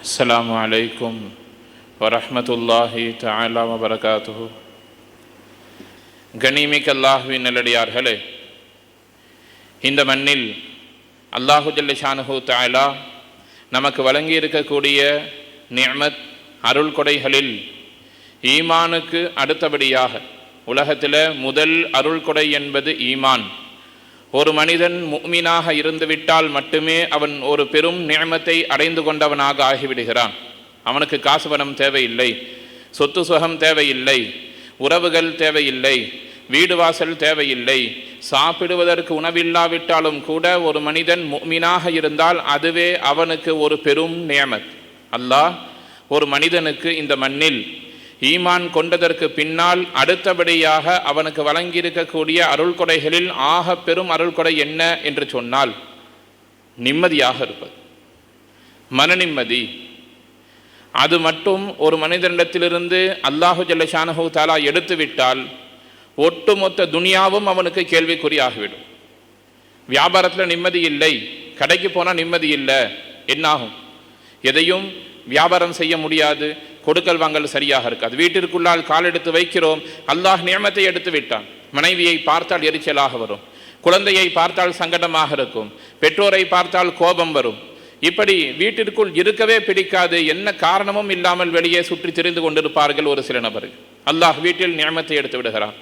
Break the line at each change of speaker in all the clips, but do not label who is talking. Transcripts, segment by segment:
السلام عليكم ورحمة الله تعالى وبركاته கனிமிக் அல்லாஹுவின் நல்லடியார்களே இந்த மண்ணில் அல்லாஹு ஜல்லஷானுஹு தாலா நமக்கு வழங்கி இருக்கக்கூடிய நியமத் அருள் கொடைகளில் ஈமானுக்கு அடுத்தபடியாக உலகத்தில் முதல் அருள் கொடை என்பது ஈமான் ஒரு மனிதன் முக்மீனாக இருந்துவிட்டால் மட்டுமே அவன் ஒரு பெரும் நியமத்தை அடைந்து கொண்டவனாக ஆகிவிடுகிறான். அவனுக்கு காசு பணம் தேவையில்லை சொத்து சுகம் தேவையில்லை உறவுகள் தேவையில்லை வீடு வாசல் தேவையில்லை சாப்பிடுவதற்கு உணவில்லாவிட்டாலும் கூட ஒரு மனிதன் முக்மீனாக இருந்தால் அதுவே அவனுக்கு ஒரு பெரும் நியமத். அல்லாஹ் ஒரு மனிதனுக்கு இந்த மண்ணில் ஈமான் கொண்டதற்கு பின்னால் அடுத்தபடியாக அவனுக்கு வழங்கியிருக்கக்கூடிய அருள் கொடைகளில் ஆக பெரும் அருள் கொடை என்ன என்று சொன்னால் நிம்மதியாக இருப்பது. மன நிம்மதி. அது மட்டும் ஒரு மனிதனிடத்திலிருந்து அல்லாஹு ஜல்லஷானஹு தாலா எடுத்துவிட்டால் ஒட்டுமொத்த துனியாவும் அவனுக்கு கேள்விக்குறியாகிவிடும். வியாபாரத்தில் நிம்மதி இல்லை கடைக்கு போனால் நிம்மதி இல்லை என்னாகும்? எதையும் வியாபாரம் செய்ய முடியாது கொடுக்கல் வாங்கல் சரியாக இருக்காது. வீட்டிற்குள்ளால் கால் எடுத்து வைக்கிறோம். அல்லாஹ் நியமத்தை எடுத்து விட்டான். மனைவியை பார்த்தால் எரிச்சலாக வரும். குழந்தையை பார்த்தால் சங்கடமாக இருக்கும். பெற்றோரை பார்த்தால் கோபம் வரும். இப்படி வீட்டிற்குள் இருக்கவே பிடிக்காது. என்ன காரணமும் இல்லாமல் வெளியே சுற்றி திரிந்து கொண்டிருப்பார்கள் ஒரு சில நபர்கள். அல்லாஹ் வீட்டில் நியமத்தை எடுத்து விடுகிறான்.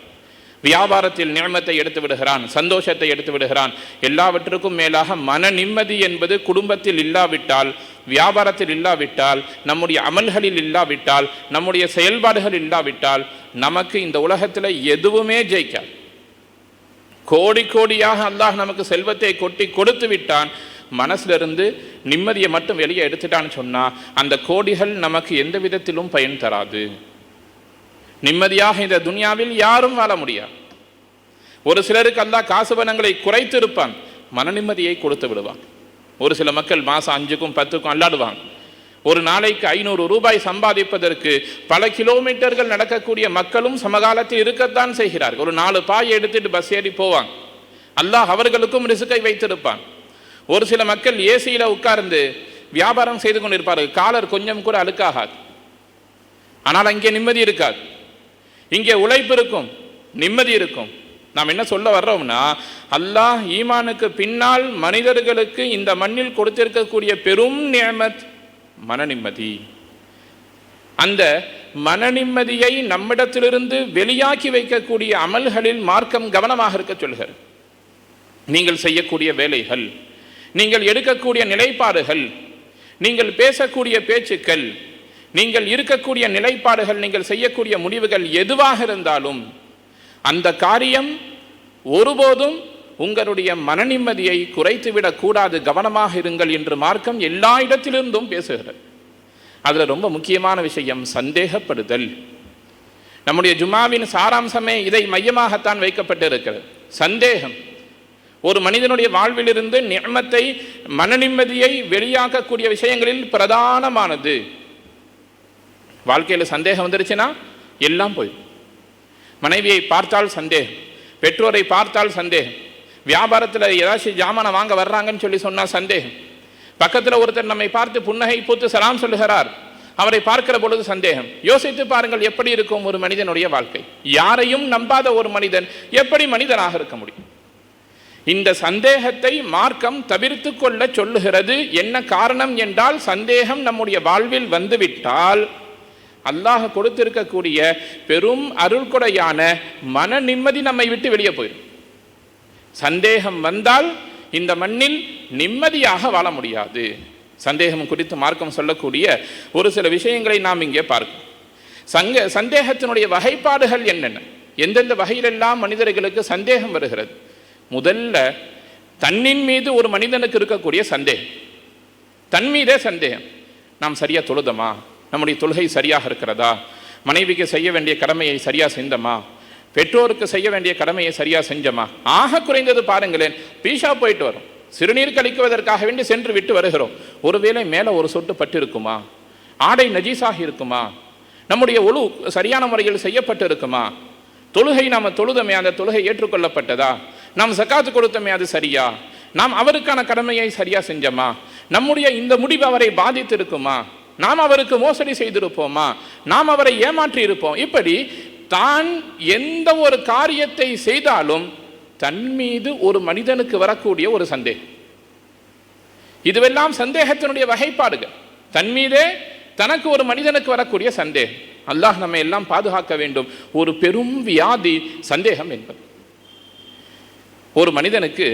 வியாபாரத்தில் நியமத்தை எடுத்து விடுகிறான் சந்தோஷத்தை எடுத்து விடுகிறான். எல்லாவற்றுக்கும் மேலாக மன நிம்மதி என்பது குடும்பத்தில் இல்லாவிட்டால் வியாபாரத்தில் இல்லாவிட்டால் நம்முடைய அமல்களில் இல்லாவிட்டால் நம்முடைய செயல்பாடுகள் இல்லாவிட்டால் நமக்கு இந்த உலகத்தில் எதுவுமே ஜெயிக்காது. கோடி கோடியாக அல்லாஹ் நமக்கு செல்வத்தை கொட்டி கொடுத்து விட்டான். மனசிலிருந்து நிம்மதியை மட்டும் வெளியே எடுத்துட்டான்னு சொன்னால் அந்த கோடிகள் நமக்கு எந்த விதத்திலும் பயன் தராது. நிம்மதியாக இந்த துனியாவில் யாரும் வாழ முடியாது. ஒரு சிலருக்கு அல்லாஹ் காசு பணங்களை குறைத்து இருப்பான் மன நிம்மதியை கொடுத்து விடுவான். ஒரு சில மக்கள் மாதம் அஞ்சுக்கும் பத்துக்கும் அல்லாடுவாங்க. ஒரு நாளைக்கு ஐநூறு ரூபாய் சம்பாதிப்பதற்கு பல கிலோமீட்டர்கள் நடக்கக்கூடிய மக்களும் சமகாலத்தில் இருக்கத்தான் செய்கிறார்கள். ஒரு நாலு பாய் எடுத்துட்டு பஸ் ஏறி போவாங்க. அல்லாஹ் அவர்களுக்கும் ரிசுக்கை வைத்திருப்பான். ஒரு சில மக்கள் ஏசியில் உட்கார்ந்து வியாபாரம் செய்து கொண்டிருப்பார்கள். காலர் கொஞ்சம் கூட அழுக்காகாது. ஆனால் அங்கே நிம்மதி இருக்காது. இங்கே உழைப்பு இருக்கும் நிம்மதி இருக்கும். நாம் என்ன சொல்ல வர்றோம்னா அல்லாஹ் ஈமானுக்கு பின்னால் மனிதர்களுக்கு இந்த மண்ணில் கொடுத்திருக்கக்கூடிய பெரும் நியமத் மன நிம்மதி. அந்த மன நிம்மதியை நம்மிடத்திலிருந்து வெளியாக்கி வைக்கக்கூடிய அமல்களில் மார்க்கம் கவனமாக இருக்க சொல்கிறது. நீங்கள் செய்யக்கூடிய வேலைகள் நீங்கள் எடுக்கக்கூடிய நிலைப்பாடுகள் நீங்கள் பேசக்கூடிய பேச்சுக்கள் நீங்கள் இருக்கக்கூடிய நிலைப்பாடுகள் நீங்கள் செய்யக்கூடிய முடிவுகள் எதுவாக இருந்தாலும் அந்த காரியம் ஒருபோதும் உங்களுடைய மன நிம்மதியை குறைத்துவிடக் கூடாது கவனமாக இருங்கள் என்று மார்க்கம் எல்லா இடத்திலிருந்தும் பேசுகிறது. அதில் ரொம்ப முக்கியமான விஷயம் சந்தேகப்படுதல். நம்முடைய ஜுமாவின் சாராம்சமே இதை மையமாகத்தான் வைக்கப்பட்டு இருக்கிறது சந்தேகம். ஒரு மனிதனுடைய வாழ்விலிருந்து நியமத்தை மன நிம்மதியை வெளியாக்கக்கூடிய விஷயங்களில் பிரதானமானது. வாழ்க்கையில் சந்தேகம் வந்துருச்சுன்னா எல்லாம் போயிடும் மனைவியை பார்த்தால் சந்தேகம் பெற்றோரை பார்த்தால் சந்தேகம் வியாபாரத்தில் ஏதாச்சும் ஜாமானை வாங்க வர்றாங்கன்னு சொல்லி சொன்னால் சந்தேகம். பக்கத்தில் ஒருத்தர் நம்மை பார்த்து புன்னகை பூத்து சலாம் சொல்லுகிறார் அவரை பார்க்கிற பொழுது சந்தேகம். யோசித்து பாருங்கள் எப்படி இருக்கும் ஒரு மனிதனுடைய வாழ்க்கை. யாரையும் நம்பாத ஒரு மனிதன் எப்படி மனிதனாக இருக்க முடியும்? இந்த சந்தேகத்தை மார்க்கம் தவிர்த்து கொள்ள சொல்லுகிறது. என்ன காரணம் என்றால் சந்தேகம் நம்முடைய வாழ்வில் வந்துவிட்டால் அல்லாஹ் கொடுத்திருக்கக்கூடிய பெரும் அருள்கொடையான மன நிம்மதி நம்மை விட்டு வெளியே போயிடும். சந்தேகம் வந்தால் இந்த மண்ணில் நிம்மதியாக வாழ முடியாது. சந்தேகம் குறித்து மார்க்கம் சொல்லக்கூடிய ஒரு சில விஷயங்களை நாம் இங்கே பார்க்கும் சங்க சந்தேகத்தினுடைய வகைப்பாடுகள் என்னென்ன? எந்தெந்த வகையிலெல்லாம் மனிதர்களுக்கு சந்தேகம் வருகிறது? முதல்ல தன்னின் மீது ஒரு மனிதனுக்கு இருக்கக்கூடிய சந்தேகம். தன் மீதே சந்தேகம். நாம் சரியா தொழுதமா? நம்முடைய தொழுகை சரியாக இருக்கிறதா? மனைவிக்கு செய்ய வேண்டிய கடமையை சரியாக செஞ்சோமா? பெற்றோருக்கு செய்ய வேண்டிய கடமையை சரியாக செஞ்சோமா? ஆக குறைந்தது பாருங்களேன் பீஷா போயிட்டு வரும். சிறுநீர் கழிக்குவதற்காக வேண்டி சென்று விட்டு வருகிறோம். ஒருவேளை மேலே ஒரு சொட்டு பட்டு இருக்குமா? ஆடை நஜீஸாக இருக்குமா? நம்முடைய ஒழு சரியான முறையில் செய்யப்பட்டு இருக்குமா தொழுகை நாம் தொழுதமே அந்த தொழுகை ஏற்றுக்கொள்ளப்பட்டதா? நாம் சக்காத்து கொடுத்தமே அது சரியா? நாம் அவருக்கான கடமையை சரியாக செஞ்சோமா? நம்முடைய இந்த முடிவு அவரை பாதித்து இருக்குமா நாம் அவருக்கு மோசடி செய்திருப்போமா? நாம் அவரை ஏமாற்றி இருப்போம் இப்படி தான் எந்த ஒரு காரியத்தை செய்தாலும் தன் மீது ஒரு மனிதனுக்கு வரக்கூடிய ஒரு சந்தேகம். இதுவெல்லாம் சந்தேகத்தினுடைய வகைப்பாடுகள். தன் மீதே தனக்கு ஒரு மனிதனுக்கு வரக்கூடிய சந்தேகம். அல்லாஹ் நம்ம எல்லாம் பாதுகாக்க வேண்டும். ஒரு பெரும் வியாதி சந்தேகம் என்பது. ஒரு மனிதனுக்கு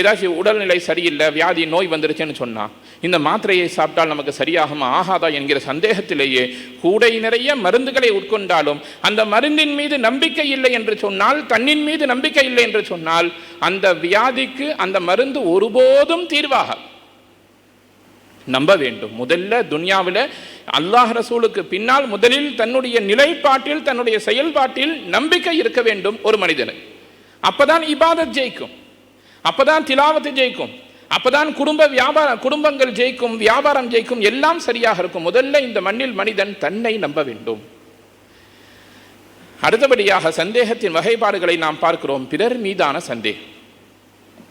ஏதாச்சும் உடல்நிலை சரியில்லை வியாதி நோய் வந்துருச்சுன்னு சொன்னால் இந்த மாத்திரையை சாப்பிட்டால் நமக்கு சரியாகுமா ஆகாதா என்கிற சந்தேகத்திலேயே கூடை நிறைய மருந்துகளை உட்கொண்டாலும் அந்த மருந்தின் மீது நம்பிக்கை இல்லை என்று சொன்னால் தன்னின் மீது நம்பிக்கை இல்லை என்று சொன்னால் அந்த வியாதிக்கு அந்த மருந்து ஒருபோதும் தீர்வாக நம்ப வேண்டும். முதல்ல துன்யாவில் அல்லாஹ் ரசூலுக்கு பின்னால் முதலில் தன்னுடைய நிலைப்பாட்டில் தன்னுடைய செயல்பாட்டில் நம்பிக்கை இருக்க வேண்டும் ஒரு மனிதனுக்கு. அப்பதான் இபாதத் ஜெயிக்கும். அப்பதான் திலாவத்து ஜெயிக்கும். அப்பதான் குடும்ப வியாபார குடும்பங்கள் ஜெயிக்கும் வியாபாரம் ஜெயிக்கும் எல்லாம் சரியாக இருக்கும். முதல்ல இந்த மண்ணில் மனிதன் தன்னை நம்ப வேண்டும். அடுத்தபடியாக சந்தேகத்தின் வகைப்பாடுகளை நாம் பார்க்கிறோம். பிறர் மீதான சந்தேகம்.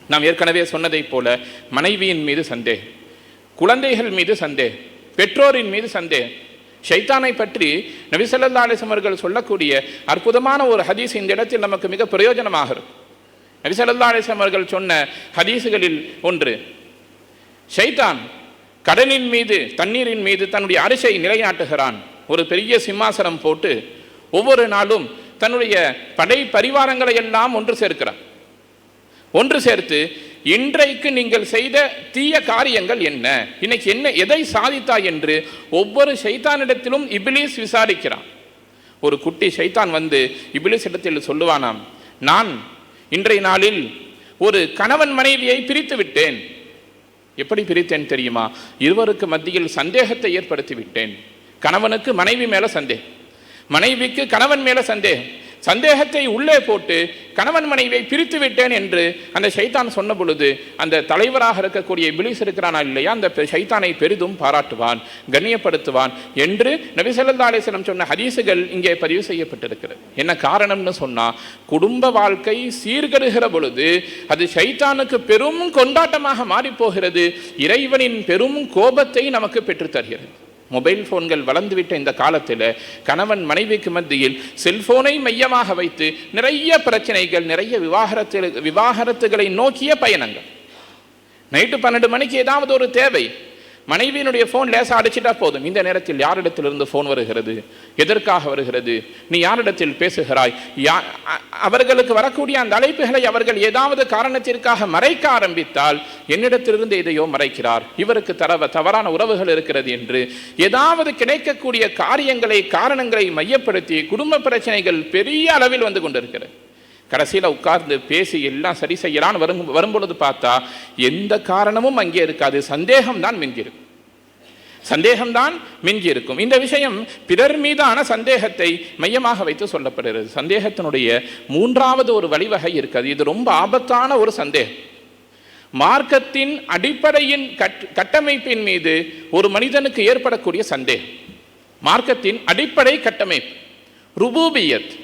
நாம் ஏற்கனவே சொன்னதைப் போல மனைவியின் மீது சந்தேகம் குழந்தைகள் மீது சந்தேகம் பெற்றோரின் மீது சந்தேகம் ஷைத்தானை பற்றி நபிசல்லா ஸல்லல்லாஹு அவர்கள் சொல்லக்கூடிய அற்புதமான ஒரு ஹதீஸ் இந்த இடத்தில் நமக்கு மிக பிரயோஜனமாக இருக்கும். நபிசல்லா ஸல்லல்லாஹு அவர்கள் சொன்ன ஹதீஸுகளில் ஒன்று ஷைத்தான் கடலின் மீது தண்ணீரின் மீது தன்னுடைய அரிசை நிலைநாட்டுகிறான். ஒரு பெரிய சிம்மாசனம் போட்டு ஒவ்வொரு நாளும் தன்னுடைய படை பரிவாரங்களை எல்லாம் ஒன்று சேர்க்கிறான். ஒன்று சேர்த்து இன்றைக்கு நீங்கள் செய்த தீய காரியங்கள் என்ன? இன்னைக்கு என்ன எதை சாதித்தாய் என்று ஒவ்வொரு சைத்தானிடத்திலும் இபிலிஸ் விசாரிக்கிறான். ஒரு குட்டி சைத்தான் வந்து இபிலிஸ் இடத்தில் சொல்லுவானாம் நான் இன்றைய நாளில் ஒரு கணவன் மனைவியை பிரித்து விட்டேன். எப்படி பிரித்தேன் தெரியுமா? இருவருக்கு மத்தியில் சந்தேகத்தை ஏற்படுத்தி விட்டேன். கணவனுக்கு மனைவி மேலே சந்தேகம். மனைவிக்கு கணவன் மேலே சந்தேகம். சந்தேகத்தை உள்ளே போட்டு கணவன் மனைவியை பிரித்து விட்டேன் என்று அந்த சைத்தான் சொன்ன பொழுது அந்த தலைவராக இருக்கக்கூடிய பிலிஸ் இருக்கிறானா இல்லையா அந்த பெ- சைத்தானை பெரிதும் பாராட்டுவான் கண்ணியப்படுத்துவான் என்று நபி சொன்ன ஹரிசுகள் இங்கே பதிவு செய்யப்பட்டிருக்கிறது. என்ன காரணம்னு சொன்னால் குடும்ப வாழ்க்கை சீர்கெடுகிற பொழுது அது சைத்தானுக்கு பெரும் கொண்டாட்டமாக மாறிப்போகிறது இறைவனின் பெரும் கோபத்தை நமக்கு பெற்றுத்தருகிறது மொபைல் போன்கள் வளர்ந்துவிட்ட இந்த காலத்தில் கணவன் மனைவிக்கு மத்தியில் செல்போனை மையமாக வைத்து நிறைய பிரச்சனைகள் நிறைய விவாகரத்து விவாகரத்துகளை நோக்கிய பயணங்கள். நைட்டு பன்னெண்டு மணிக்கு ஏதாவது ஒரு தேவை மனைவியினுடைய ஃபோன் லேசாக அடிச்சிட்டா போதும். இந்த நேரத்தில் யாரிடத்திலிருந்து ஃபோன் வருகிறது? எதற்காக வருகிறது? நீ யாரிடத்தில் பேசுகிறாய்? யா அவர்களுக்கு வரக்கூடிய அந்த அழைப்புகளை அவர்கள் ஏதாவது காரணத்திற்காக மறைக்க ஆரம்பித்தால் என்னிடத்திலிருந்து எதையோ மறைக்கிறார். இவருக்கு தரவ தவறான உறவுகள் இருக்கிறது என்று. ஏதாவது கிடைக்கக்கூடிய காரியங்களை காரணங்களை மையப்படுத்தி குடும்ப பிரச்சனைகள் பெரிய அளவில் வந்து கொண்டிருக்கிறது. கடைசியில் உட்கார்ந்து பேசி எல்லாம் சரி செய்யலான்னு வரும் வரும்பொழுது பார்த்தா எந்த காரணமும் அங்கே இருக்காது. சந்தேகம்தான் மிஞ்சிருக்கும். சந்தேகம்தான் மிஞ்சி இருக்கும் இந்த விஷயம் பிறர் மீதான சந்தேகத்தை மையமாக வைத்து சொல்லப்படுகிறது. சந்தேகத்தினுடைய மூன்றாவது ஒரு வழிவகை இருக்காது இது ரொம்ப ஆபத்தான ஒரு சந்தேகம். மார்க்கத்தின் அடிப்படையின் கட்- கட்டமைப்பின் மீது ஒரு மனிதனுக்கு ஏற்படக்கூடிய சந்தேகம். மார்க்கத்தின் அடிப்படை கட்டமைப்பு ருபூபியத்.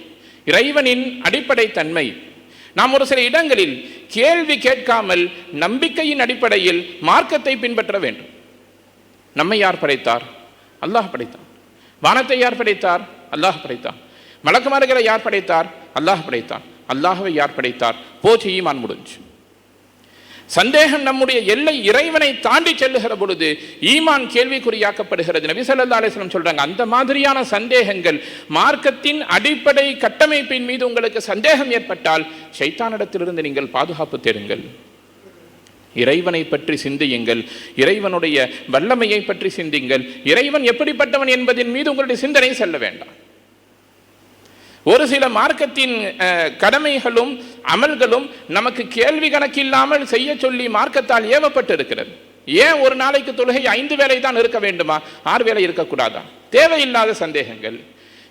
இறைவனின் அடிப்படை தன்மை. நாம் ஒரு சில இடங்களில் கேள்வி கேட்காமல் நம்பிக்கையின் அடிப்படையில் மார்க்கத்தை பின்பற்ற வேண்டும். நம்மை யார் படைத்தார்? அல்லாஹ் படைத்தான். வானத்தை யார் படைத்தார்? அல்லாஹ் படைத்தான். மலக்குமார்களை யார் படைத்தார்? அல்லாஹ் படைத்தான். அல்லாஹவை யார் படைத்தார்? போச்சு ஈமான் முடிஞ்சு. சந்தேகம் நம்முடைய எல்லை இறைவனை தாண்டி செல்லுகிற பொழுது ஈமான் கேள்விக்குறியாக்கப்படுகிறது. நபி ஸல்லல்லாஹு சொல்றாங்க அந்த மாதிரியான சந்தேகங்கள் மார்க்கத்தின் அடிப்படை கட்டமைப்பின் மீது உங்களுக்கு சந்தேகம் ஏற்பட்டால் ஷைத்தானிடத்திலிருந்து நீங்கள் பாதுகாப்பு தேடுங்கள். இறைவனை பற்றி சிந்தியுங்கள் இறைவனுடைய வல்லமையை பற்றி சிந்தியுங்கள். இறைவன் எப்படிப்பட்டவன் என்பதின் மீது உங்களுடைய சிந்தனை செல்ல வேண்டாம். ஒரு சில மார்க்கத்தின் கடமைகளும் அமல்களும் நமக்கு கேள்வி கணக்கில்லாமல் செய்ய சொல்லி மார்க்கத்தால் ஏவப்பட்டு இருக்கிறது ஏன் ஒரு நாளைக்கு தொழுகை ஐந்து வேலை தான் இருக்க வேண்டுமா? ஆறு வேலை இருக்கக்கூடாதா? தேவையில்லாத சந்தேகங்கள்.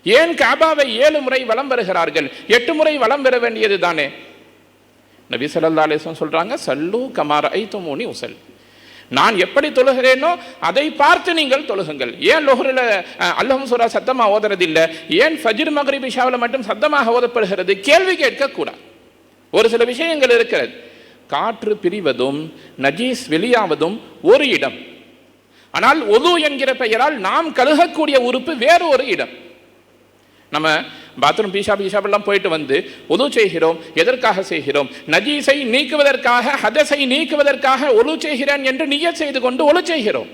ஏன் காபாவை ஏழு முறை வலம் வருகிறார்கள்? எட்டு முறை வலம் பெற வேண்டியது தானே? நபி ஸல்லல்லாஹு அலைஹி வஸல்லம் சொல்றாங்க சல்லு கமார ஐத்துமூனி உசல் நான் எப்படி தொழுகிறேனோ அதை பார்த்து நீங்கள் தொழுகுங்கள். ஏன் லொஹரில் அல்லஹம் சூரா சத்தமாக ஓதுறதில்லை? ஏன் ஃபஜிர் மக்ரிப் பிஷாவில் மட்டும் சத்தமாக ஓதப்படுகிறது? கேள்வி கேட்கக்கூடாது. ஒரு சில விஷயங்கள் இருக்கிறது. காற்று பிரிவதும் நஜீஸ் வெளியாவதும் ஒரு இடம். ஆனால் ஒது என்கிற பெயரால் நாம் கழுகக்கூடிய உறுப்பு வேறு ஒரு இடம். நம்ம பாத்ரூம் பீஷா பீஷாப்பெல்லாம் போயிட்டு வந்து ஒலு செய்கிறோம் எதற்காக செய்கிறோம்? நஜீஸை நீக்குவதற்காக ஹதஸை நீக்குவதற்காக ஒலு செய்கிறேன் என்று நீய செய்து கொண்டு ஒலு செய்கிறோம்.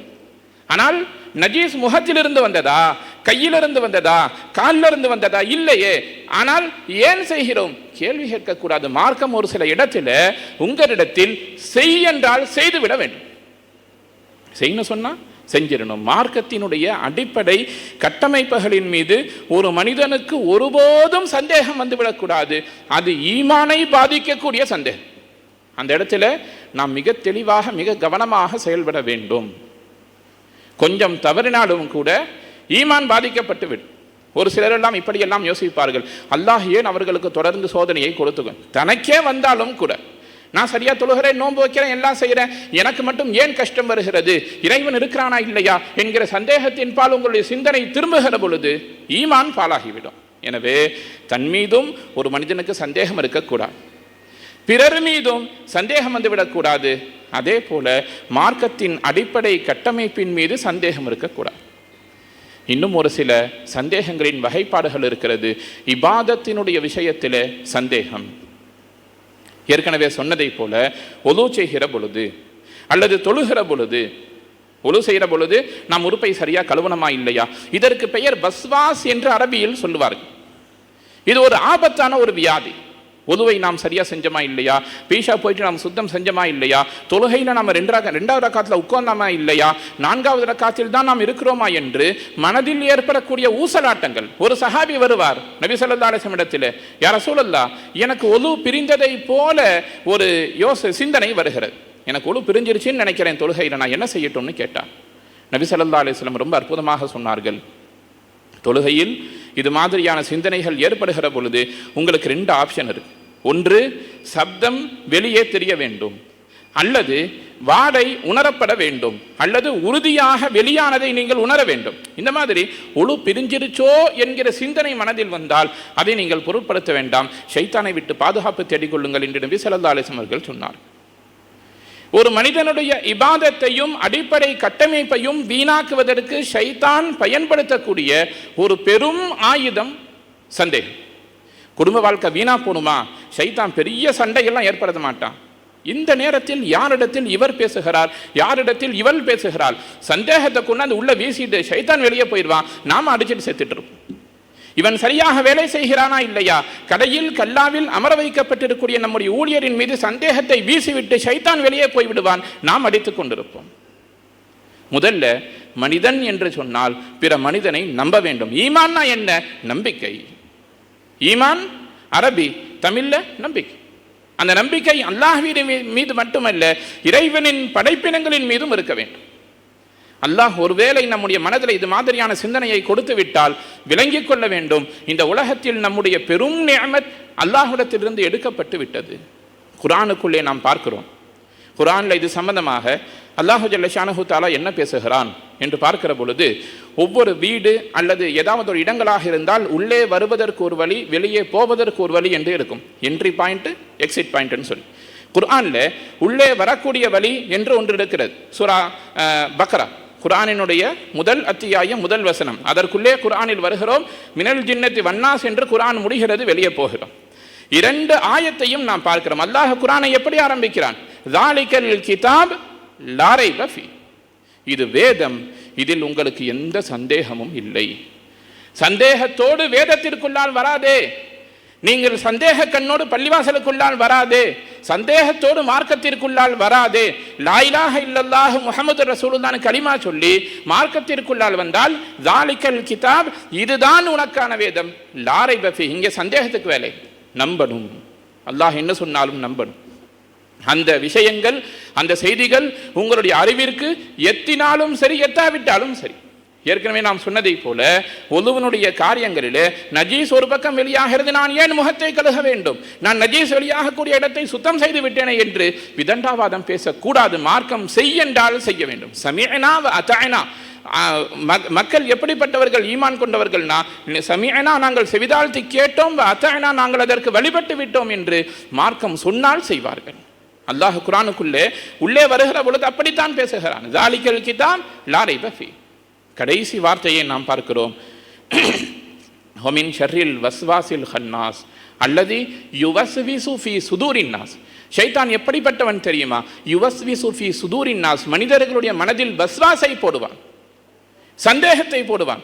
ஆனால் நஜீஸ் முகத்திலிருந்து வந்ததா? கையிலிருந்து வந்ததா? காலிலிருந்து வந்ததா? இல்லையே. ஆனால் ஏன் செய்கிறோம்? கேள்வி கேட்கக்கூடாது. மார்க்கம் ஒரு சில இடத்துல உங்களிடத்தில் செய் என்றால் செய்துவிட வேண்டும். செய்யணும் சொன்னால் செஞ்சிடணும். மார்க்கத்தினுடைய அடிப்படை கட்டமைப்புகளின் மீது ஒரு மனிதனுக்கு ஒருபோதும் சந்தேகம் வந்துவிடக்கூடாது அது ஈமானை பாதிக்கக்கூடிய சந்தேகம். அந்த இடத்துல நாம் மிக தெளிவாக மிக கவனமாக செயல்பட வேண்டும். கொஞ்சம் தவறினாலும் கூட ஈமான் பாதிக்கப்பட்டு விடும். ஒரு சிலரெல்லாம் இப்படியெல்லாம் யோசிப்பார்கள். அல்லாஹ் ஏன் அவர்களுக்கு தொடர்ந்து சோதனையை கொடுத்துக்கும் தனக்கே வந்தாலும் கூட நான் சரியா தொழுகிறேன் நோன்பு வைக்கிறேன் எல்லாம் செய்கிறேன். எனக்கு மட்டும் ஏன் கஷ்டம் வருகிறது? இறைவன் இருக்கிறானா இல்லையா என்கிற சந்தேகத்தின் பால் உங்களுடைய சிந்தனை திரும்புகிற பொழுது ஈமான் பாலாகிவிடும் எனவே தன் மீதும் ஒரு மனிதனுக்கு சந்தேகம் இருக்கக்கூடாது. பிறர் மீதும் சந்தேகம் வந்துவிடக்கூடாது. அதே போல மார்க்கத்தின் அடிப்படை கட்டமைப்பின் மீது சந்தேகம் இருக்கக்கூடாது. இன்னும் ஒரு சில சந்தேகங்களின் வகைப்பாடுகள் இருக்கிறது. இபாதத்தினுடைய விஷயத்தில் சந்தேகம். ஏற்கனவே சொன்னதை போல ஒலு செய்கிற பொழுது அல்லது தொழுகிற பொழுது ஒலு செய்கிற பொழுது நாம் உறுப்பை சரியா கழுவனமா இல்லையா? இதற்கு பெயர் பஸ்வாஸ் என்று அரபியில் சொல்லுவார்கள். இது ஒரு ஆபத்தான ஒரு வியாதி. ஒதுவை நாம் சரியாக செஞ்சோமா இல்லையா? பீஷா போயிட்டு நாம் சுத்தம் செஞ்சோமா இல்லையா? தொழுகையில் நாம் ரெண்டாக ரெண்டாவது ரக்காத்தில் உட்கார்ந்தாமா இல்லையா? நான்காவது ரக்காத்தில் தான் நாம் இருக்கிறோமா என்று மனதில் ஏற்படக்கூடிய ஊசலாட்டங்கள். ஒரு சஹாபி வருவார் நபி சொல்லா அலிசம் யார சூழல்லா எனக்கு ஒது பிரிந்ததை போல ஒரு யோச சிந்தனை வருகிறது. எனக்கு ஒழு பிரிஞ்சிருச்சுன்னு நினைக்கிறேன் தொழுகையில் நான் என்ன செய்யட்டும்னு கேட்டான் நபி சல்லா அலிஸ்லம் ரொம்ப அற்புதமாக சொன்னார்கள். தொழுகையில் இது மாதிரியான சிந்தனைகள் ஏற்படுகிற பொழுது உங்களுக்கு ரெண்டு ஆப்ஷன் இருக்கு. ஒன்று சப்தம் வெளியே தெரிய வேண்டும். அல்லது வாடை உணரப்பட வேண்டும். அல்லது உறுதியாக வெளியானதை நீங்கள் உணர வேண்டும். இந்த மாதிரி ஒழு பிரிஞ்சிருச்சோ என்கிற சிந்தனை மனதில் வந்தால் அதை நீங்கள் பொருட்படுத்த வேண்டாம். ஷைத்தானை விட்டு பாதுகாப்பு தேடிக்கொள்ளுங்கள் என்று நபி சல்லா அலிஸ்லம் அவர்கள் சொன்னார். ஒரு மனிதனுடைய இபாதத்தையும் அடிப்படை கட்டமைப்பையும் வீணாக்குவதற்கு ஷைத்தான் பயன்படுத்தக்கூடிய ஒரு பெரும் ஆயுதம் சந்தேகம். குடும்ப வாழ்க்கை வீணா போணுமா? ஷைத்தான் பெரிய சண்டையெல்லாம் ஏற்படுத்த மாட்டான். இந்த நேரத்தில் யாரிடத்தில் இவர் பேசுகிறார்? யாரிடத்தில் இவள் பேசுகிறாள்? சந்தேகத்தை கொண்டாந்து உள்ள வீசிட்டு ஷைத்தான் வெளியே போயிடுவான். நாம அடிச்சுட்டு செத்துட்டு இருப்போம். இவன் சரியாக வேலை செய்கிறானா இல்லையா? கடையில் கல்லாவில் அமர வைக்கப்பட்டிருக்கூடிய நம்முடைய ஊழியரின் மீது சந்தேகத்தை வீசிவிட்டு சைத்தான் வெளியே போய்விடுவான். நாம் அடித்துக் கொண்டிருப்போம். முதல்ல மனிதன் என்று சொன்னால் பிற மனிதனை நம்ப வேண்டும். ஈமான்னா என்ன? நம்பிக்கை. ஈமான் அரபி தமிழ்ல நம்பிக்கை. அந்த நம்பிக்கை அல்லாஹ் மீது மட்டுமல்ல இறைவனின் படைப்பினங்களின் மீதும் இருக்க வேண்டும். அல்லாஹ் ஒருவேளை நம்முடைய மனதில் இது மாதிரியான சிந்தனையை கொடுத்து விட்டால் விளங்கிக் கொள்ள வேண்டும். இந்த உலகத்தில் நம்முடைய பெரும் நியமத் அல்லாஹிடத்திலிருந்து எடுக்கப்பட்டு விட்டது. குரானுக்குள்ளே நாம் பார்க்கிறோம். குரானில் இது சம்பந்தமாக அல்லாஹு ஜல்லஷானஹு தாலா என்ன பேசுகிறான் என்று பார்க்கிற பொழுது ஒவ்வொரு வீடு அல்லது ஏதாவது ஒரு இடங்களாக இருந்தால் உள்ளே வருவதற்கு ஒரு வழி வெளியே போவதற்கு ஒரு வழி என்று இருக்கும். என்ட்ரி பாயிண்ட் எக்ஸிட் பாயிண்ட்டுன்னு சொல்லி. குர்ஆனில் உள்ளே வரக்கூடிய வழி என்று ஒன்று இருக்கிறது. சுரா பக்ரா. குரானினுடைய முதல் அத்தியாயம் முதல் வசனம். அதற்குள்ளே குரானில் வருகிறோம் மினல் ஜின்னத்தி வண்ணாஸ் என்று குரான் முடிகிறது வெளியே போகிறோம். இரண்டு ஆயத்தையும் நாம் பார்க்கிறோம். அல்லாஹ் குரானை எப்படி ஆரம்பிக்கிறான்? தாலிக்கல் கிதாப் லாரை பஃபி இது வேதம். இதில் உங்களுக்கு எந்த சந்தேகமும் இல்லை. சந்தேகத்தோடு வேதத்திற்குள்ளால் வராதே. நீங்கள் சந்தேக கண்ணோடு பள்ளிவாசலுக்குள்ளால் வராதே சந்தேகத்தோடு மார்க்கத்திற்குள்ளால் வராதே. லாயிலாக இல்லல்லாஹு முகமது ரசூலுதான் கலிமா சொல்லி மார்க்கத்திற்குள்ளால் வந்தால் தாலிக்கல் கிதாப் இதுதான் உனக்கான வேதம். லாரை பஃபி இங்கே சந்தேகத்துக்கு வேலை. நம்பணும். அல்லாஹ் என்ன சொன்னாலும் நம்பணும். அந்த விஷயங்கள் அந்த செய்திகள் உங்களுடைய அறிவிற்கு எத்தினாலும் சரி எத்தாவிட்டாலும் சரி. ஏற்கனவே நாம் சொன்னதை போல ஒலுவனுடைய காரியங்களிலே நஜீஸ் ஒரு பக்கம் வெளியாகிறது நான் ஏன் முகத்தை கழுக வேண்டும்? நான் நஜீஸ் வெளியாகக்கூடிய இடத்தை சுத்தம் செய்து விட்டேனே என்று விதண்டாவாதம் பேசக்கூடாது மார்க்கம் செய்யென்றால் செய்ய வேண்டும். சமீனா அத்தாயனா மக்கள் எப்படிப்பட்டவர்கள் ஈமான் கொண்டவர்கள்னா சமீனா நாங்கள் செவிதாழ்த்தி கேட்டோம் அத்தாயனா நாங்கள் அதற்கு வழிபட்டு விட்டோம் என்று மார்க்கம் சொன்னால் செய்வார்கள். அல்லாஹ் குரானுக்குள்ளே உள்ளே வருகிற பொழுது அப்படித்தான் பேசுகிறான். ஜாலிக்கல் கிதான் லாரை பஃபி கடைசி வார்த்தையை நாம் பார்க்கிறோம். ஹொமின் ஷர்ரில் வஸ்வாசில் ஹன்னாஸ். அல்லது யுவஸ்வி சுஃபி சுதூரின் நாஸ். ஷைத்தான் எப்படிப்பட்டவன் தெரியுமா? யுவஸ்வி சுஃபி சுதூரின் நாஸ். மனிதர்களுடைய மனதில் வஸ்வாசை போடுவான். சந்தேகத்தை போடுவான்.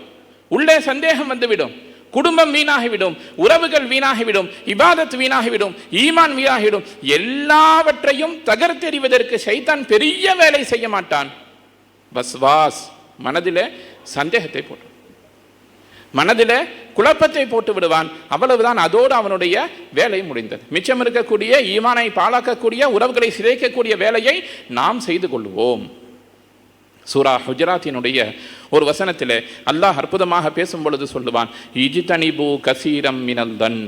உள்ளே சந்தேகம் வந்துவிடும். குடும்பம் வீணாகிவிடும். உறவுகள் வீணாகிவிடும். இபாதத் வீணாகிவிடும். ஈமான் வீணாகிவிடும். எல்லாவற்றையும் தகர்த்தெறிவதற்கு சைத்தான் பெரிய வேலை செய்ய மாட்டான். வஸ்வாஸ். மனதிலே சந்தேகத்தை போட்டு மனதில் குழப்பத்தை போட்டு விடுவான். அவ்வளவுதான் அதோடு அவனுடைய வேலை முடிந்தது. மிச்சம் இருக்கக்கூடிய ஈமானை பாழாக்கக்கூடிய உறவுகளை சிதைக்கக்கூடிய வேலையை நாம் செய்து கொள்வோம். சூரா ஹுஜராத்தினுடைய ஒரு வசனத்தில் அல்லாஹ் அற்புதமாக பேசும் பொழுது சொல்லுவான் இஜிதனிபு கசீரம் மினல் தன்.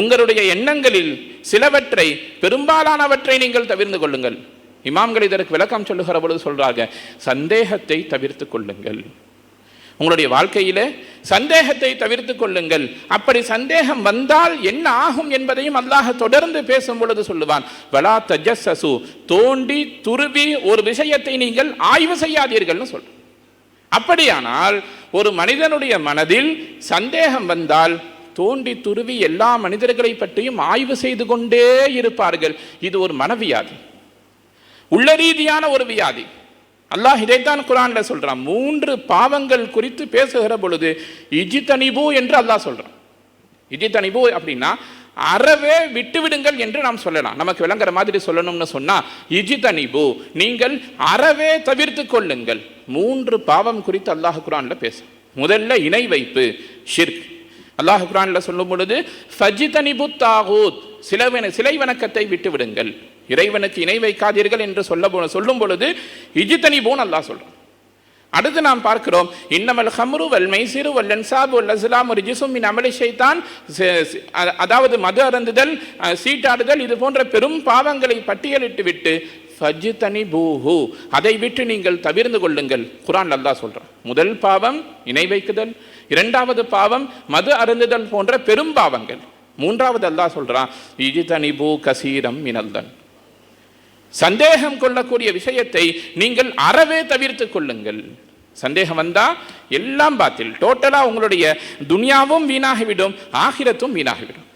உங்களுடைய எண்ணங்களில் சிலவற்றை பெரும்பாலானவற்றை நீங்கள் தவிர்ந்து கொள்ளுங்கள். இமாம்கள் இதற்கு விளக்கம் சொல்லுகிற பொழுது சொல்றாங்க சந்தேகத்தை தவிர்த்து கொள்ளுங்கள். உங்களுடைய வாழ்க்கையிலே சந்தேகத்தை தவிர்த்து கொள்ளுங்கள். அப்படி சந்தேகம் வந்தால் என்ன ஆகும் என்பதையும் அல்லாஹ் தொடர்ந்து பேசும் பொழுது சொல்லுவான் வலா தஜஸ்ஸசு தோண்டி துருவி ஒரு விஷயத்தை நீங்கள் ஆய்வு செய்யாதீர்கள்னு சொல்ற அப்படியானால் ஒரு மனிதனுடைய மனதில் சந்தேகம் வந்தால் தோண்டி துருவி எல்லா மனிதர்களை பற்றியும் ஆய்வு செய்து கொண்டே இருப்பார்கள். இது ஒரு மனவியாதி. உள்ள ரீதியான ஒரு வியாதி. அல்லாஹ் இதைத்தான் குரான்ல சொல்றான். மூன்று பாவங்கள் குறித்து பேசுகிற பொழுது இஜித்தனிபு என்று அல்லாஹ் சொல்றான். இஜித்தனிபு அப்படின்னா அறவே விட்டுவிடுங்கள் என்று நாம் சொல்லலாம். நமக்கு விளங்குற மாதிரி சொல்லணும்னு சொன்னா இஜித்தனிபு நீங்கள் அறவே தவிர்த்து கொள்ளுங்கள். மூன்று பாவம் குறித்து அல்லாஹ் குரான்ல பேச. முதல்ல இணை வைப்பு ஷிர்க். அல்லாஹ் குரான்ல சொல்லும் பொழுது ஃபஜிதனிபு தாகூத். சிலவன சிலை வணக்கத்தை விட்டு விடுங்கள் இறைவனுக்கு இணை வைக்காதீர்கள் என்று சொல்ல சொல்லும் பொழுது இஜித்தனி போன் அல்லா சொல்கிறான் அடுத்து நாம் பார்க்கிறோம் இன்னமல் ஹம்ரு வல் மைசிறு வல் அன்சாப் வல் அஸ்லாம் ரிஜிசும் மின் அமலி ஷைத்தான். அதாவது மது அருந்துதல் சீட்டாடுதல் இது போன்ற பெரும் பாவங்களை பட்டியலிட்டு விட்டு ஃபஜ்தனி பூஹு. அதை விட்டு நீங்கள் தவிர்ந்து கொள்ளுங்கள். குரான் அல்லாஹ் சொல்கிறான் முதல் பாவம் இணை வைக்குதல். இரண்டாவது பாவம் மது அருந்துதல் போன்ற பெரும் பாவங்கள். மூன்றாவது அல்லாஹ் சொல்றான் இஜிதனிபு கசீரம் மினல்தன் சந்தேகம் கொள்ளக்கூடிய விஷயத்தை நீங்கள் அறவே தவிர்த்து கொள்ளுங்கள். சந்தேகம் வந்தால் எல்லாம் பாத்தில் டோட்டலா உங்களுடைய துனியாவும் வீணாகிவிடும் ஆகிரத்தும் வீணாகிவிடும்.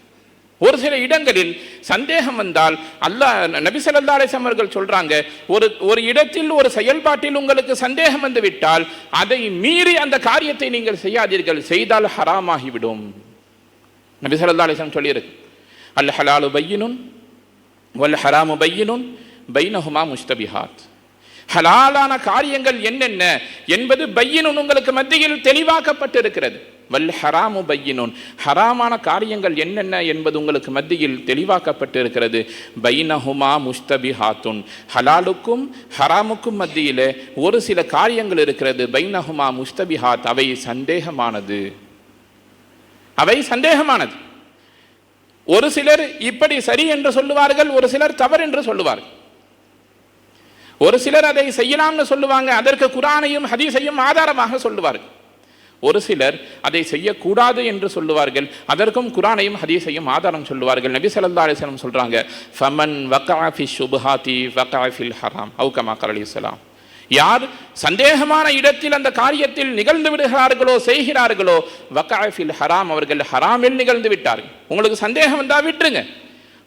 ஒரு சில இடங்களில் சந்தேகம் வந்தால் அல்லாஹ் நபி ஸல்லல்லாஹு அவர்கள் சொல்றாங்க ஒரு ஒரு இடத்தில் ஒரு செயல்பாட்டில் உங்களுக்கு சந்தேகம் வந்துவிட்டால் அதை மீறி அந்த காரியத்தை நீங்கள் செய்யாதீர்கள் செய்தால் ஹராமாகிவிடும். நபி ஸல்லல்லாஹு அலைஹி சொல்லியிருக்கு. அல் ஹலாலு பையினுன் வல் ஹராமு பையினுன் பைனஹுமா முஸ்தபிஹாத் ஹலாலான காரியங்கள் என்னென்ன என்பது பையினுன் உங்களுக்கு மத்தியில் தெளிவாக்கப்பட்டிருக்கிறது. வல் ஹராமு பையினுன் ஹராமான காரியங்கள் என்னென்ன என்பது உங்களுக்கு மத்தியில் தெளிவாக்கப்பட்டிருக்கிறது. பைனஹுமா முஸ்தபிஹாத்துன் ஹலாலுக்கும் ஹராமுக்கும் மத்தியில் ஒரு சில காரியங்கள் இருக்கிறது. பைனஹுமா முஸ்தபிஹாத் அவை சந்தேகமானது. அவை சந்தேகமானது. ஒரு சிலர் இப்படி சரி என்று சொல்லுவார்கள் ஒரு சிலர் தவறு என்று சொல்லுவார்கள். ஒரு சிலர் அதை செய்யலாம்னு சொல்லுவாங்க அதற்கு குரானையும் ஹதீஸையும் ஆதாரமாக சொல்லுவார்கள். ஒரு சிலர் அதை செய்யக்கூடாது என்று சொல்லுவார்கள் அதற்கும் குரானையும் ஹதீஸையும் ஆதாரம் சொல்லுவார்கள். நபி ஸல்லல்லாஹு அலிஸ்லாம் சொல்கிறாங்க சொல்றாங்க ஃபமன் வகஅ ஃபி ஷுபஹாதி ஹராம். அவு கரலி கலி யார் சந்தேகமான இடத்தில் அந்த காரியத்தில் நிகழ்ந்து விடுகிறார்களோ செய்கிறார்களோ வக்காஃபில் ஹராம் அவர்கள் ஹராமில் நிகழ்ந்து விட்டார்கள். உங்களுக்கு சந்தேகம் வந்தால் விட்டுருங்க.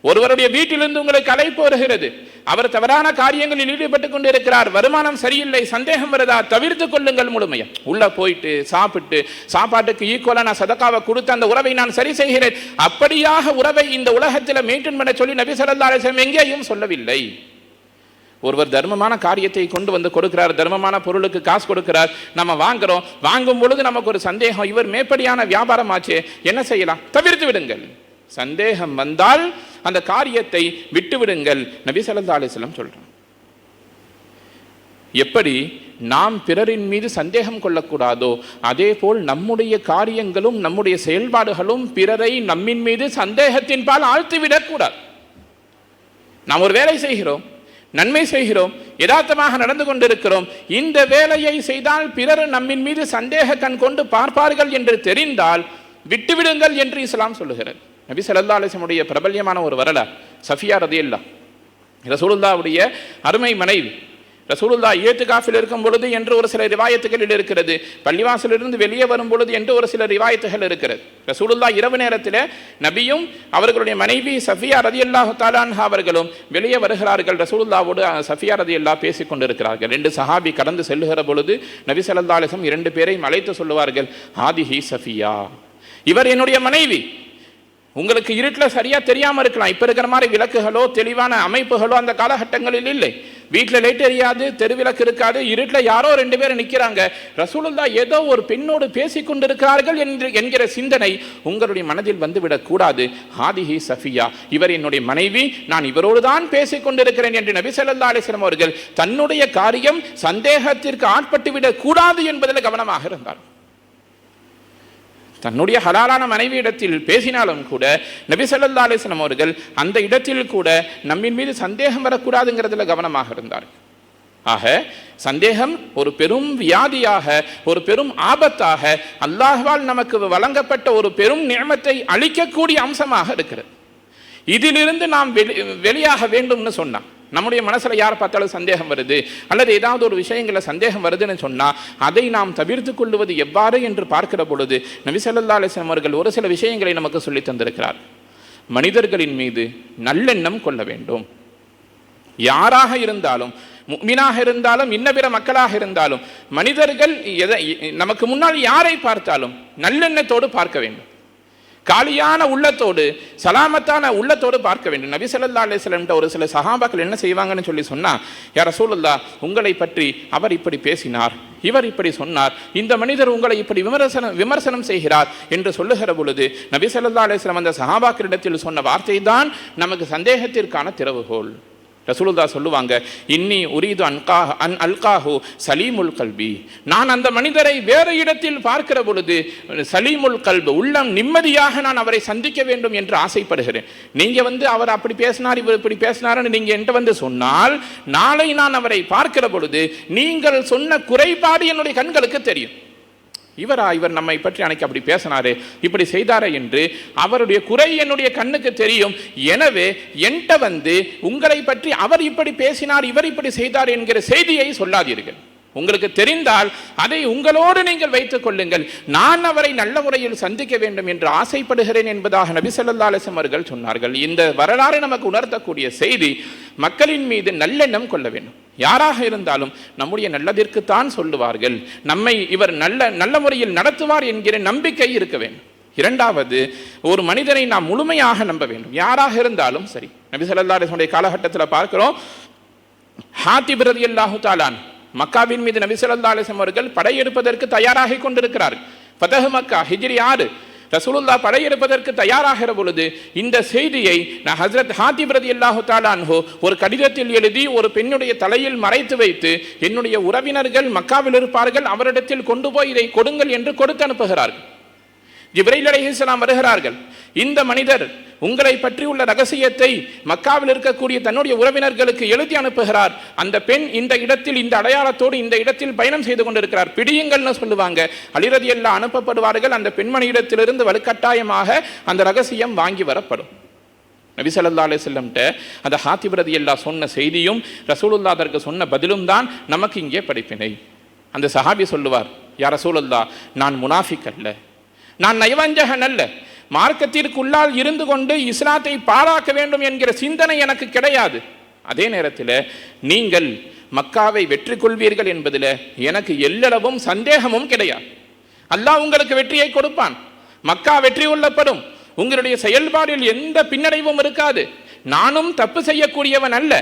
ஒருவருடைய வீட்டிலிருந்து உங்களுக்கு அழைப்பு வருகிறது. அவர் தவறான காரியங்களில் ஈடுபட்டு கொண்டு இருக்கிறார் வருமானம் சரியில்லை சந்தேகம் வருதா? தவிர்த்து கொள்ளுங்கள் முழுமையா. உள்ள போயிட்டு சாப்பிட்டு சாப்பாட்டுக்கு ஈக்குவலாக நான் சதக்காவை கொடுத்து அந்த உறவை நான் சரி செய்கிறேன். அப்படியாக உறவை இந்த உலகத்தில் மெயின்டைன் பண்ண சொல்லி நபி ஸல்லல்லாஹு எங்கேயும் சொல்லவில்லை. ஒருவர் தர்மமான காரியத்தை கொண்டு வந்து கொடுக்கிறார் தர்மமான பொருளுக்கு காசு கொடுக்கிறார் நம்ம வாங்குறோம் வாங்கும் பொழுது நமக்கு ஒரு சந்தேகம் இவர் மேற்படியான வியாபாரம் ஆச்சு என்ன செய்யலாம்? தவிர்த்து விடுங்கள். சந்தேகம் வந்தால் அந்த காரியத்தை விட்டு விடுங்கள். நபி ஸல்லல்லாஹு அலைஹி சொல்றான். எப்படி நாம் பிறரின் மீது சந்தேகம் கொள்ளக்கூடாதோ அதே போல் நம்முடைய காரியங்களும் நம்முடைய செயல்பாடுகளும் பிறரை நம்மின் மீது சந்தேகத்தின் பால் ஆழ்த்திவிடக்கூடாது. நாம் ஒரு வேலை செய்கிறோம். நன்மை செய்கிறோம் யதார்த்தமாக நடந்து கொண்டிருக்கிறோம். இந்த வேலையை செய்தால் பிறர் நம்மின் மீது சந்தேக கண் கொண்டு பார்ப்பார்கள் என்று தெரிந்தால் விட்டுவிடுங்கள் என்று இஸ்லாம் சொல்லுகிறது. நபி ஸல்லல்லாஹு அலிசமுடைய பிரபல்யமான ஒரு வரலாறு சஃபியா ரதியல்லா ரசூலுல்லாவுடைய அருமை மனைவி ரசூலுல்லா ஏத்துகாஃபில் இருக்கும் பொழுது என்று ஒரு சில ரிவாயத்துகளில் இருக்கிறது. பள்ளிவாசலிருந்து வெளியே வரும் பொழுது என்று ஒரு சில ரிவாயத்துகள் இருக்கிறது. ரசூலுல்லா இரவு நேரத்தில் நபியும் அவர்களுடைய மனைவி சஃபியா ரதி அல்லாஹு தாலான்ஹா அவர்களும் வெளியே வருகிறார்கள். ரசூலுல்லாவோடு சஃபியா ரதி அல்லா பேசிக் கொண்டிருக்கிறார்கள். ரெண்டு சஹாபி கடந்து செல்லுகிற பொழுது நபி ஸல்லல்லாஹு இரண்டு பேரையும் அழைத்து சொல்லுவார்கள் ஆதிஹி சஃபியா இவர் என்னுடைய மனைவி. உங்களுக்கு இருட்டில் சரியாக தெரியாமல் இருக்கலாம். இப்போ இருக்கிற மாதிரி விளக்குகளோ தெளிவான அமைப்புகளோ அந்த காலகட்டங்களில் இல்லை. வீட்டில் லைட் எரியாது தெருவிளக்கு இருக்காது இருட்டில் யாரோ ரெண்டு பேரும் நிற்கிறாங்க ரசூலுல்லா ஏதோ ஒரு பெண்ணோடு பேசி கொண்டிருக்கிறார்கள் என்று என்கிற சிந்தனை உங்களுடைய மனதில் வந்துவிடக் கூடாது. ஹாதிஹி சஃபியா இவர் என்னுடைய மனைவி நான் இவரோடு தான் பேசிக் கொண்டிருக்கிறேன் என்று நபி சல்லா அலிஸ்லாம் அவர்கள் தன்னுடைய காரியம் சந்தேகத்திற்கு ஆட்பட்டு விடக்கூடாது என்பதில் கவனமாக இருந்தார். தன்னுடைய ஹலாலான மனைவியிடத்தில் பேசினாலும் கூட நபி ஸல்லல்லாஹு அவர்கள் அந்த இடத்தில் கூட நம்மின் மீது சந்தேகம் வரக்கூடாதுங்கிறதுல கவனமாக இருந்தார் ஆக சந்தேகம் ஒரு பெரும் வியாதியாக ஒரு பெரும் ஆபத்தாக அல்லாஹ்வால் நமக்கு வழங்கப்பட்ட ஒரு பெரும் நியமத்தை அளிக்கக்கூடிய அம்சமாக இருக்கிறது. இதிலிருந்து நாம் வெளி வெளியாக வேண்டும்னு சொன்னான் நம்முடைய மனசில் யார் பார்த்தாலும் சந்தேகம் வருது? அல்லது ஏதாவது ஒரு விஷயங்களில் சந்தேகம் வருதுன்னு சொன்னால் அதை நாம் தவிர்த்து கொள்வது எவ்வாறு என்று பார்க்கிற பொழுது நபி ஸல்லல்லாஹு அவர்கள் ஒரு சில விஷயங்களை நமக்கு சொல்லி தந்திருக்கிறார். மனிதர்களின் மீது நல்லெண்ணம் கொள்ள வேண்டும். யாராக இருந்தாலும் மீனாக இருந்தாலும் இன்ன பிற மக்களாக இருந்தாலும் மனிதர்கள் எதை நமக்கு முன்னால் யாரை பார்த்தாலும் நல்லெண்ணத்தோடு பார்க்க வேண்டும். காலியான உள்ளத்தோடு சலாமத்தான உள்ளத்தோடு பார்க்க வேண்டும். நபி ஸல்லல்லாஹு அலிஸ்லம்கிட்ட ஒரு சில சஹாபாக்கள் என்ன செய்வாங்கன்னு சொல்லி சொன்னால் யார சூழல்லா உங்களை பற்றி அவர் இப்படி பேசினார் இவர் இப்படி சொன்னார் இந்த மனிதர் உங்களை இப்படி விமர்சனம் விமர்சனம் செய்கிறார் என்று சொல்லுகிற பொழுது நபி ஸல்லல்லாஹு அலைஹி அந்த சஹாபாக்களிடத்தில் சொன்ன வார்த்தை தான் நமக்கு சந்தேகத்திற்கான திறவுகோல். ரசூலுல்லா சொல்லுவாங்க இன்னி உரீது அன்கா அன் அல்காஹு சலீமுல் கல்வி நான் அந்த மனிதரை வேறு இடத்தில் பார்க்கிற பொழுது சலீமுல் கல்பு உள்ளம் நிம்மதியாக நான் அவரை சந்திக்க வேண்டும் என்று ஆசைப்படுகிறேன். நீங்கள் வந்து அவர் அப்படி பேசினார் இவர் இப்படி பேசினார்னு நீங்கள் என்கிட்ட வந்து சொன்னால் நாளை நான் அவரை பார்க்கிற பொழுது நீங்கள் சொன்ன குறைபாடு என்னுடைய கண்களுக்கு தெரியும். இவரா இவர் நம்மை பற்றி அன்னைக்கு அப்படி பேசினாரு இப்படி செய்தாரே என்று அவருடைய குறை என்னுடைய கண்ணுக்கு தெரியும். எனவே என்கிட்ட வந்து உங்களை பற்றி அவர் இப்படி பேசினார் இவர் இப்படி செய்தார் என்கிற செய்தியை சொல்லாதீர்கள். உங்களுக்கு தெரிந்தால் அதை உங்களோடு நீங்கள் வைத்துக் கொள்ளுங்கள். நான் அவரை நல்ல முறையில் சந்திக்க வேண்டும் என்று ஆசைப்படுகிறேன் என்பதாக நபி ஸல்லல்லாஹு அலைஹி அவர்கள் சொன்னார்கள். இந்த வரலாறு நமக்கு உணர்த்தக்கூடிய செய்தி மக்களின் மீது நல்லெண்ணம் கொள்ள வேண்டும். யாராக இருந்தாலும் நம்முடைய நல்லதிற்குத்தான் சொல்லுவார்கள். நம்மை இவர் நல்ல நல்ல முறையில் நடத்துவார் என்கிற நம்பிக்கை இருக்க வேண்டும். இரண்டாவது ஒரு மனிதனை நாம் முழுமையாக நம்ப வேண்டும். யாராக இருந்தாலும் சரி. நபி ஸல்லல்லாஹு காலகட்டத்தில் பார்க்கிறோம். பிரதி இல்லாஹு தாலான் மக்காவின் மீது நபி ஸல்லல்லாஹு அலைஹி அவர்கள் படையெடுப்பதற்கு தயாராகி கொண்டிருக்கிறார்கள். ஃபதஹ் மக்கா ஹிஜ்ரி ஆறு. ரசூலுல்லா படையெடுப்பதற்கு தயாராகிற பொழுது இந்த செய்தியை நான் ஹஸ்ரத் ஹாத்திப் ரலியல்லாஹு அல்லாஹு அன்ஹு ஒரு கடிதத்தில் எழுதி ஒரு பெண்ணுடைய தலையில் மறைத்து வைத்து என்னுடைய உறவினர்கள் மக்காவில் இருப்பார்கள் அவரிடத்தில் கொண்டு போய் இதை கொடுங்கள் என்று கொடுத்து அனுப்புகிறார்கள். ஜிப்ரைல் அலைஹிஸ்ஸலாம் வருகிறார்கள். இந்த மனிதர் உங்களை உள்ள ரகசியத்தை மக்காவில் இருக்கக்கூடிய தன்னுடைய உறவினர்களுக்கு எழுதி அனுப்புகிறார். அந்த பெண் இந்த இடத்தில் இந்த அடையாளத்தோடு இந்த இடத்தில் பயணம் செய்து கொண்டிருக்கிறார். பிடியுங்கள்னு சொல்லுவாங்க. அலிரதி எல்லாம் அனுப்பப்படுவார்கள். அந்த பெண்மணியிடத்திலிருந்து வலுக்கட்டாயமாக அந்த ரகசியம் வாங்கி வரப்படும். நபி ஸல்லல்லாஹு அந்த ஹாத்திபிரதி எல்லா சொன்ன செய்தியும் ரசூலுல்லா அதற்கு சொன்ன பதிலும் தான் நமக்கு இங்கே படிப்பினை. அந்த சஹாபி சொல்லுவார் யார் ரசூலுல்லா நான் முனாஃபிக் அல்ல. நான் நயவஞ்சகன் அல்ல. மார்க்கத்திற்குள்ளால் இருந்து கொண்டு இஸ்லாத்தை பாழாக்க வேண்டும் என்கிற சிந்தனை எனக்கு கிடையாது. அதே நேரத்தில் நீங்கள் மக்காவை வெற்றி கொள்வீர்கள் என்பதில் எனக்கு எல்லளவும் சந்தேகமும் கிடையாது. அல்லாஹ் உங்களுக்கு வெற்றியை கொடுப்பான். மக்கா வெற்றி கொள்ளப்படும் உங்களுடைய செயல்பாடில் எந்த பின்னடைவும் இருக்காது. நானும் தப்பு செய்யக்கூடியவன் அல்ல.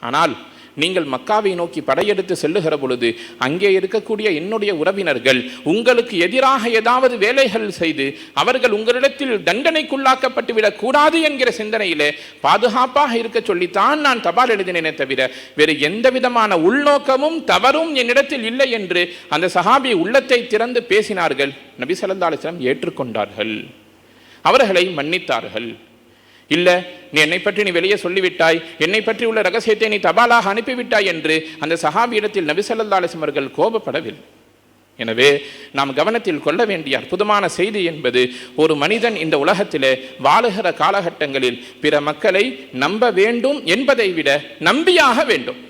ஆனால் நீங்கள் மக்காவை நோக்கி படையெடுத்து செல்லுகிற பொழுது அங்கே இருக்கக்கூடிய என்னுடைய உறவினர்கள் உங்களுக்கு எதிராக ஏதாவது வேலைகள் செய்து அவர்கள் உங்களிடத்தில் தண்டனைக்குள்ளாக்கப்பட்டு விடக்கூடாது என்கிற சிந்தனையிலே பாதுகாப்பாக இருக்க சொல்லித்தான் நான் தபால் எழுதினேனே தவிர வேறு எந்த விதமான உள்நோக்கமும் தவறும் என்னிடத்தில் இல்லை என்று அந்த சஹாபி உள்ளத்தை திறந்து பேசினார்கள். நபி ஸல்லல்லாஹு ஏற்றுக்கொண்டார்கள். அவர்களை மன்னித்தார்கள். இல்லை நீ என்னை பற்றி நீ வெளியே சொல்லிவிட்டாய். என்னை பற்றி உள்ள ரகசியத்தை நீ தபாலாக அனுப்பிவிட்டாய் என்று அந்த சஹாபியிடத்தில் நபி அவர்கள் கோபப்படவில்லை. எனவே நாம் கவனத்தில் கொள்ள வேண்டிய அற்புதமான செய்தி என்பது ஒரு மனிதன் இந்த உலகத்திலே வாழுகிற காலகட்டங்களில் பிற மக்களை நம்ப வேண்டும் என்பதை விட நம்பியாக வேண்டும்.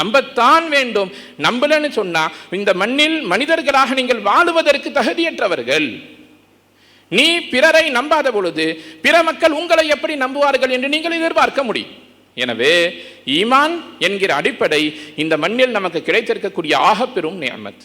நம்பத்தான் வேண்டும். நம்பலன்னு சொன்னா இந்த மண்ணில் மனிதர்களாக நீங்கள் வாழுவதற்கு தகுதியற்றவர்கள். நீ பிறரை நம்பாத பொழுது பிற மக்கள் உங்களை எப்படி நம்புவார்கள் என்று நீங்கள் எதிர்பார்க்க முடியும். எனவே ஈமான் என்கிற அடிப்படை இந்த மண்ணில் நமக்கு கிடைத்திருக்கக்கூடிய ஆகப்பெரும் நியமத்.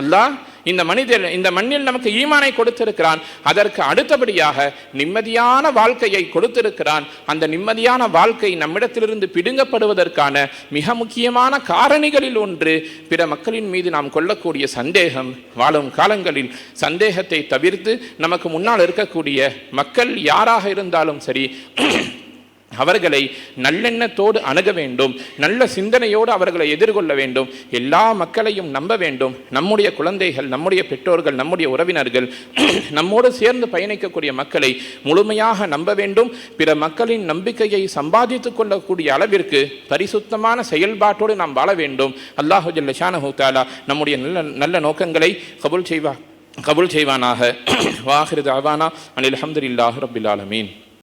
அல்லாஹ் இந்த மனிதர் இந்த மண்ணில் நமக்கு ஈமானை கொடுத்திருக்கிறான். அதற்கு அடுத்தபடியாக நிம்மதியான வாழ்க்கையை கொடுத்திருக்கிறான். அந்த நிம்மதியான வாழ்க்கை நம்மிடத்திலிருந்து பிடுங்கப்படுவதற்கான மிக முக்கியமான காரணிகளில் ஒன்று பிற மக்களின் மீது நாம் கொள்ளக்கூடிய சந்தேகம். வாழும் காலங்களில் சந்தேகத்தை தவிர்த்து நமக்கு முன்னால் இருக்கக்கூடிய மக்கள் யாராக இருந்தாலும் சரி அவர்களை நல்லெண்ணத்தோடு அணுக வேண்டும் நல்ல சிந்தனையோடு அவர்களை எதிர்கொள்ள வேண்டும். எல்லா மக்களையும் நம்ப வேண்டும். நம்முடைய குழந்தைகள் நம்முடைய பெற்றோர்கள் நம்முடைய உறவினர்கள் நம்மோடு சேர்ந்து பயணிக்கக்கூடிய மக்களை முழுமையாக நம்ப வேண்டும். பிற மக்களின் நம்பிக்கையை சம்பாதித்துக் கொள்ளக்கூடிய அளவிற்கு பரிசுத்தமான செயல்பாட்டோடு நாம் வாழ வேண்டும். அல்லாஹு ஜல்ல ஷானஹு நம்முடைய நல்ல நல்ல நோக்கங்களை கபூல் செய்வா கபூல் செய்வானாக. வாஹிரு தாவானா அனில் அஹமதுல்லாஹு ரபில் ஆலமீன்.